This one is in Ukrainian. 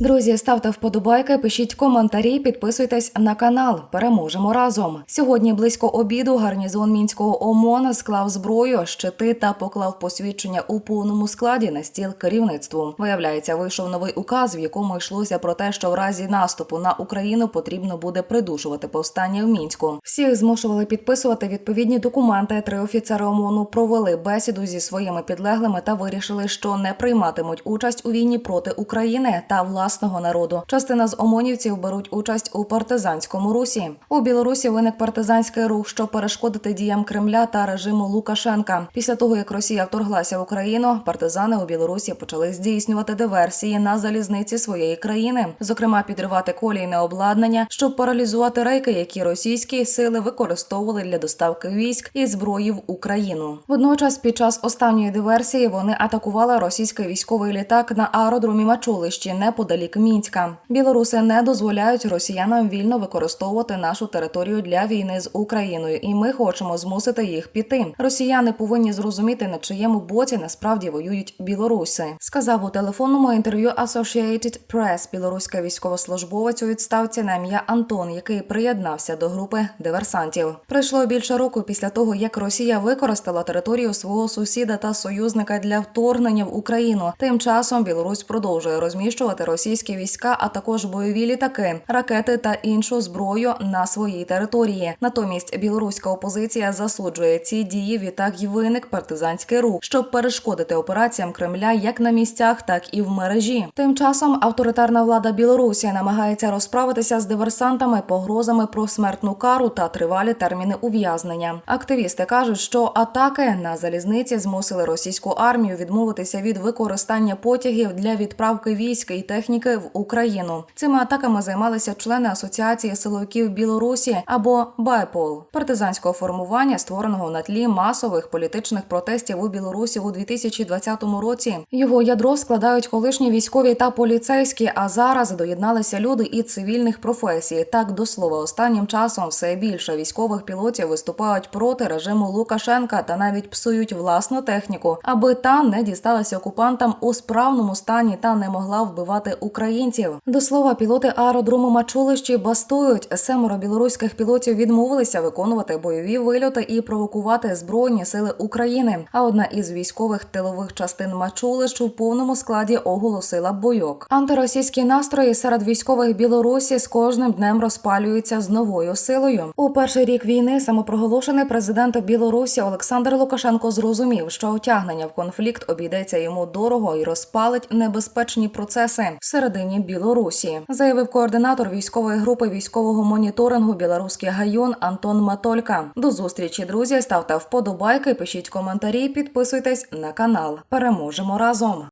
Друзі, ставте вподобайки, пишіть коментарі, підписуйтесь на канал. Переможемо разом. Сьогодні близько обіду гарнізон мінського ОМОН склав зброю, щити та поклав посвідчення у повному складі на стіл керівництву. Виявляється, вийшов новий указ, в якому йшлося про те, що в разі наступу на Україну потрібно буде придушувати повстання в мінську. Всіх змушували підписувати відповідні документи. Три офіцери ОМОНу провели бесіду зі своїми підлеглими та вирішили, що не прийматимуть участь у війні проти України та власного народу. Частина з омонівців беруть участь у партизанському русі. У Білорусі виник партизанський рух, щоб перешкодити діям Кремля та режиму Лукашенка. Після того як Росія вторглася в Україну, партизани у Білорусі почали здійснювати диверсії на залізниці своєї країни, зокрема підривати колійне обладнання, щоб паралізувати рейки, які російські сили використовували для доставки військ і зброї в Україну. Водночас, під час останньої диверсії вони атакували російський військовий літак на аеродромі Мачулищі неподалік Мінська. Білоруси не дозволяють росіянам вільно використовувати нашу територію для війни з Україною, і ми хочемо змусити їх піти. Росіяни повинні зрозуміти, на чиєму боці насправді воюють білоруси. Сказав у телефонному інтерв'ю Associated Press білоруська військовослужбовець у відставці на ім'я Антон, який приєднався до групи диверсантів. Пройшло більше року після того, як Росія використала територію свого сусіда та союзника для вторгнення в Україну. Тим часом Білорусь продовжує розміщувати російські війська, а також бойові літаки, ракети та іншу зброю на своїй території. Натомість білоруська опозиція засуджує ці дії. Відтак й виник партизанський рух, щоб перешкодити операціям Кремля як на місцях, так і в мережі. Тим часом авторитарна влада Білорусі намагається розправитися з диверсантами, погрозами про смертну кару та тривалі терміни ув'язнення. Активісти кажуть, що атаки на залізниці змусили російську армію відмовитися від використання потягів для відправки військ і техніки в Україну. Цими атаками займалися члени асоціації силовиків Білорусі або БайПОЛ партизанського формування, створеного на тлі масових політичних протестів у Білорусі у 2020 році. Його ядро складають колишні військові та поліцейські. А зараз доєдналися люди і цивільних професій. Так до слова, останнім часом все більше військових пілотів виступають проти режиму Лукашенка та навіть псують власну техніку, аби та не дісталася окупантам у справному стані та не могла вбивати українців. До слова, пілоти аеродрому Мачулищі бастують. Семеро білоруських пілотів відмовилися виконувати бойові вильоти і провокувати збройні сили України. А одна із військових тилових частин Мачулищ у повному складі оголосила бойок. Антиросійські настрої серед військових Білорусі з кожним днем розпалюються з новою силою. У перший рік війни самопроголошений президент Білорусі Олександр Лукашенко зрозумів, що утягнення в конфлікт обійдеться йому дорого і розпалить небезпечні процеси всередині Білорусі, заявив координатор військової групи військового моніторингу Білоруський гайон Антон Матолька. До зустрічі, друзі. Ставте вподобайки, пишіть коментарі, підписуйтесь на канал. Переможемо разом.